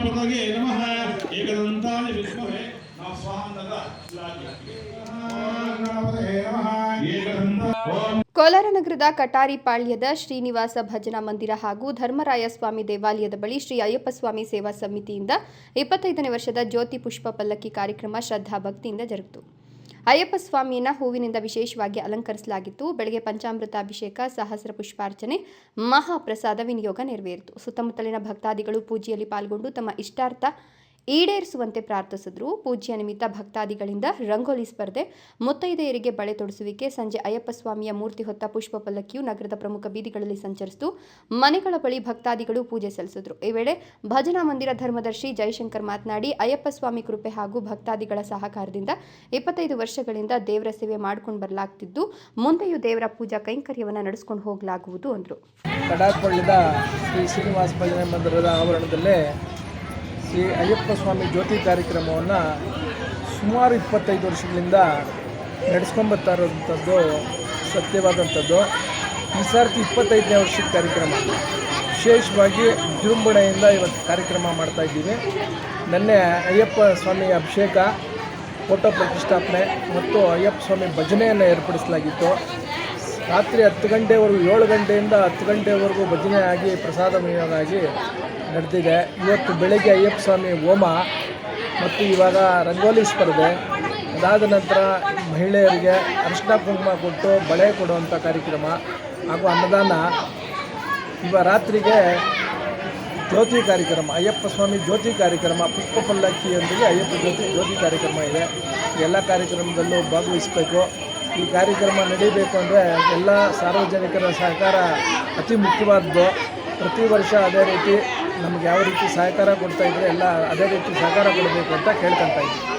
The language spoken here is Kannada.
ಗಣಪತಗೆ ನಮಃ. ಏಕದಂತಾಯ ವಿದ್ಮಹೆ ನಾವು ಸ್ವಾಹನದ ಕೋಲಾರ ನಗರದ ಕಟಾರಿಪಾಳ್ಯದ ಶ್ರೀನಿವಾಸ ಭಜನಾ ಮಂದಿರ ಹಾಗೂ ಧರ್ಮರಾಯ ಸ್ವಾಮಿ ದೇವಾಲಯದ ಬಳಿ ಶ್ರೀ ಅಯ್ಯಪ್ಪ ಸ್ವಾಮಿ ಸೇವಾ ಸಮಿತಿಯಿಂದ ಇಪ್ಪತ್ತೈದನೇ ವರ್ಷದ ಜ್ಯೋತಿ ಪುಷ್ಪ ಪಲ್ಲಕ್ಕಿ ಕಾರ್ಯಕ್ರಮ ಶ್ರದ್ಧಾ ಭಕ್ತಿಯಿಂದ ಜರುಗಿತು. ಅಯ್ಯಪ್ಪ ಸ್ವಾಮಿಯನ್ನ ಹೂವಿನಿಂದ ವಿಶೇಷವಾಗಿ ಅಲಂಕರಿಸಲಾಗಿತ್ತು. ಬೆಳಗ್ಗೆ ಪಂಚಾಮೃತ ಅಭಿಷೇಕ ಸಹಸ್ರ ಪುಷ್ಪಾರ್ಚನೆ, ಮಹಾಪ್ರಸಾದ ವಿನಿಯೋಗ ನೆರವೇರಿತು. ಸುತ್ತಮುತ್ತಲಿನ ಭಕ್ತಾದಿಗಳು ಪೂಜೆಯಲ್ಲಿ ಪಾಲ್ಗೊಂಡು ತಮ್ಮ ಇಷ್ಟಾರ್ಥ ಈಡೇರಿಸುವಂತೆ ಪ್ರಾರ್ಥಿಸಿದ್ರು. ಪೂಜೆಯ ನಿಮಿತ್ತ ಭಕ್ತಾದಿಗಳಿಂದ ರಂಗೋಲಿ ಸ್ಪರ್ಧೆ, ಮುತ್ತೈದೆಯರಿಗೆ ಬಳೆ ತೊಡಿಸುವಿಕೆ, ಸಂಜೆ ಅಯ್ಯಪ್ಪ ಸ್ವಾಮಿಯ ಮೂರ್ತಿ ಹೊತ್ತ ಪುಷ್ಪ ಪಲ್ಲಕ್ಕಿಯು ನಗರದ ಪ್ರಮುಖ ಬೀದಿಗಳಲ್ಲಿ ಸಂಚರಿಸಿತು. ಮನೆಗಳ ಬಳಿ ಭಕ್ತಾದಿಗಳು ಪೂಜೆ ಸಲ್ಲಿಸಿದ್ರು. ಈ ವೇಳೆ ಭಜನಾ ಮಂದಿರ ಧರ್ಮದರ್ಶಿ ಜಯಶಂಕರ್ ಮಾತನಾಡಿ, ಅಯ್ಯಪ್ಪ ಸ್ವಾಮಿ ಕೃಪೆ ಹಾಗೂ ಭಕ್ತಾದಿಗಳ ಸಹಕಾರದಿಂದ ಇಪ್ಪತ್ತೈದು ವರ್ಷಗಳಿಂದ ದೇವರ ಸೇವೆ ಮಾಡ್ಕೊಂಡು ಬರಲಾಗ್ತಿದ್ದು, ಮುಂದೆಯೂ ದೇವರ ಪೂಜಾ ಕೈಂಕರ್ಯವನ್ನು ನಡೆಸ್ಕೊಂಡು ಹೋಗಲಾಗುವುದು ಅಂದರು. ಶ್ರೀ ಶ್ರೀನಿವಾಸ ಭಜನೆ ಮಂದಿರದ ಆವರಣದಲ್ಲೇ ಶ್ರೀ ಅಯ್ಯಪ್ಪ ಸ್ವಾಮಿ ಜ್ಯೋತಿ ಕಾರ್ಯಕ್ರಮವನ್ನು ಸುಮಾರು ಇಪ್ಪತ್ತೈದು ವರ್ಷಗಳಿಂದ ನಡೆಸ್ಕೊಂಬರ್ತಾ ಇರೋಂಥದ್ದು ಸತ್ಯವಾದಂಥದ್ದು. ಈ ಸಾರ್ತಿ ಇಪ್ಪತ್ತೈದನೇ ವರ್ಷದ ಕಾರ್ಯಕ್ರಮ. ವಿಶೇಷವಾಗಿ ವಿಜೃಂಭಣೆಯಿಂದ ಇವತ್ತು ಕಾರ್ಯಕ್ರಮ ಮಾಡ್ತಾ ನೆನ್ನೆ ನಿನ್ನೆ ಅಯ್ಯಪ್ಪ ಸ್ವಾಮಿ ಅಭಿಷೇಕ, ಫೋಟೋ ಪ್ರತಿಷ್ಠಾಪನೆ ಮತ್ತು ಅಯ್ಯಪ್ಪ ಸ್ವಾಮಿ ಭಜನೆಯನ್ನು ಏರ್ಪಡಿಸಲಾಗಿತ್ತು. ರಾತ್ರಿ ಹತ್ತು ಗಂಟೆವರೆಗೂ, ಏಳು ಗಂಟೆಯಿಂದ ಹತ್ತು ಗಂಟೆವರೆಗೂ ಭಜನೆ ಆಗಿ ಪ್ರಸಾದ ಆಗಿ ನಡೆದಿದೆ. ಇವತ್ತು ಬೆಳಗ್ಗೆ ಅಯ್ಯಪ್ಪ ಸ್ವಾಮಿ ಹೋಮ ಮತ್ತು ಇವಾಗ ರಂಗೋಲಿ ಸ್ಪರ್ಧೆ. ಅದಾದ ನಂತರ ಮಹಿಳೆಯರಿಗೆ ಅರಿಶಿನ ಕುಂಕುಮ ಕೊಟ್ಟು ಬಳೆ ಕೊಡುವಂಥ ಕಾರ್ಯಕ್ರಮ ಹಾಗೂ ಅನ್ನದಾನ. ಇವ ರಾತ್ರಿಗೆ ಜ್ಯೋತಿ ಕಾರ್ಯಕ್ರಮ, ಅಯ್ಯಪ್ಪ ಸ್ವಾಮಿ ಜ್ಯೋತಿ ಕಾರ್ಯಕ್ರಮ ಪುಷ್ಪ ಪಲ್ಲಕ್ಕಿಯೊಂದಿಗೆ ಅಯ್ಯಪ್ಪ ಜ್ಯೋತಿ ಜ್ಯೋತಿ ಕಾರ್ಯಕ್ರಮ ಇದೆ. ಎಲ್ಲ ಕಾರ್ಯಕ್ರಮದಲ್ಲೂ ಭಾಗವಹಿಸಬೇಕು. ಈ ಕಾರ್ಯಕ್ರಮ ನಡೀಬೇಕು ಅಂದರೆ ಎಲ್ಲ ಸಾರ್ವಜನಿಕರ ಸಹಕಾರ ಅತಿ ಮುಖ್ಯವಾದದ್ದು ಪ್ರತಿ ವರ್ಷ ಅದೇ ರೀತಿ ನಮ್ಗೆ ಯಾವ ರೀತಿ ಸಹಕಾರ ಕೊಡ್ತಾ ಇದ್ರೆ ಎಲ್ಲ ಅದೇ ರೀತಿ ಸಹಕಾರ ಕೊಡಬೇಕು ಅಂತ ಕೇಳ್ಕೊತಾ ಇದ್ದೀವಿ